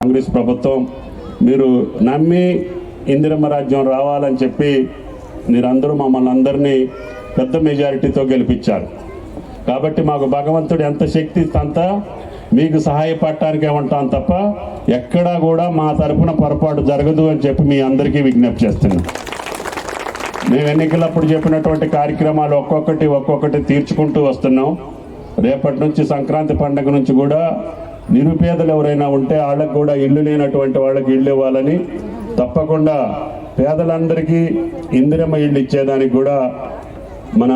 కాంగ్రెస్ ప్రభుత్వం మీరు నమ్మి ఇందిరమ్మ రాజ్యం రావాలని చెప్పి మీరందరూ మమ్మల్ని అందరినీ పెద్ద మెజారిటీతో గెలిపించారు. కాబట్టి మాకు భగవంతుడు ఎంత శక్తి అంత మీకు సహాయపడటానికి ఏమంటాం తప్ప ఎక్కడా కూడా మా తరపున పొరపాటు జరగదు అని చెప్పి మీ అందరికీ విజ్ఞప్తి చేస్తున్నాను మేము ఎన్నికలప్పుడు చెప్పినటువంటి కార్యక్రమాలు ఒక్కొక్కటి ఒక్కొక్కటి తీర్చుకుంటూ వస్తున్నాం. రేపటి నుంచి సంక్రాంతి పండుగ నుంచి కూడా నిరుపేదలు ఎవరైనా ఉంటే వాళ్ళకు కూడా ఇల్లు లేనటువంటి వాళ్ళకి ఇల్లు ఇవ్వాలని తప్పకుండా పేదలందరికీ ఇందిరమ్మ ఇల్లు ఇచ్చేదానికి కూడా మన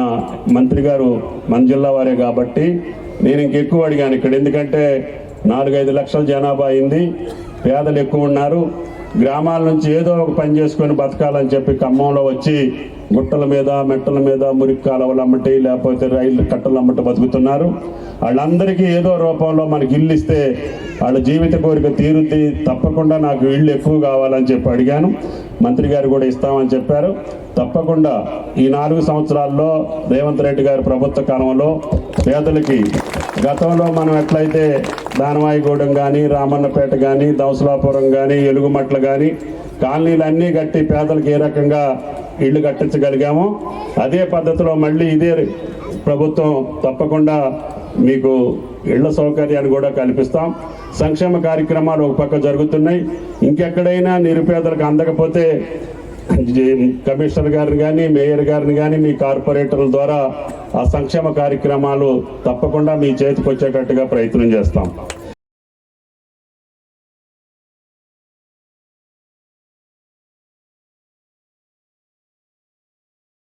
మంత్రి గారు మన జిల్లా వారే కాబట్టి నేను ఇంకెక్కువ అడిగాను ఇక్కడ. ఎందుకంటే నాలుగైదు లక్షల జనాభా అయింది. పేదలు ఎక్కువ ఉన్నారు. గ్రామాల నుంచి ఏదో ఒక పని చేసుకొని బతకాలని చెప్పి ఖమ్మంలో వచ్చి గుట్టల మీద మెట్టల మీద మురికి కాలువలు అమ్మటి లేకపోతే రైలు కట్టలు అమ్మటి బతుకుతున్నారు. వాళ్ళందరికీ ఏదో రూపంలో మనకి ఇల్లు ఇస్తే వాళ్ళ జీవిత కోరిక తీరుద్ది. తప్పకుండా నాకు ఇళ్ళు ఎక్కువ కావాలని చెప్పి అడిగాను. మంత్రి గారు కూడా ఇస్తామని చెప్పారు. తప్పకుండా ఈ నాలుగు సంవత్సరాల్లో రేవంత్ రెడ్డి గారి ప్రభుత్వ కాలంలో పేదలకి గతంలో మనం ఎట్లయితే దానవాయిగూడెం కానీ రామన్నపేట కానీ దౌసలాపురం కానీ ఎలుగుమట్లు కానీ కాలనీలన్నీ కట్టి పేదలకు ఏ రకంగా ఇళ్ళు కట్టించగలిగామో అదే పద్ధతిలో మళ్ళీ ఇదే ప్రభుత్వం తప్పకుండా మీకు ఇళ్ళ సౌకర్యాన్ని కూడా కల్పిస్తాం. సంక్షేమ కార్యక్రమాలు ఒక పక్క జరుగుతున్నాయి. ఇంకెక్కడైనా నిరుపేదలకు అందకపోతే కమిషనర్ గారిని కానీ మేయర్ గారిని కానీ మీ కార్పొరేటర్ల ద్వారా ఆ సంక్షేమ కార్యక్రమాలు తప్పకుండా మీ చేతికి వచ్చేటట్టుగా ప్రయత్నం చేస్తాం.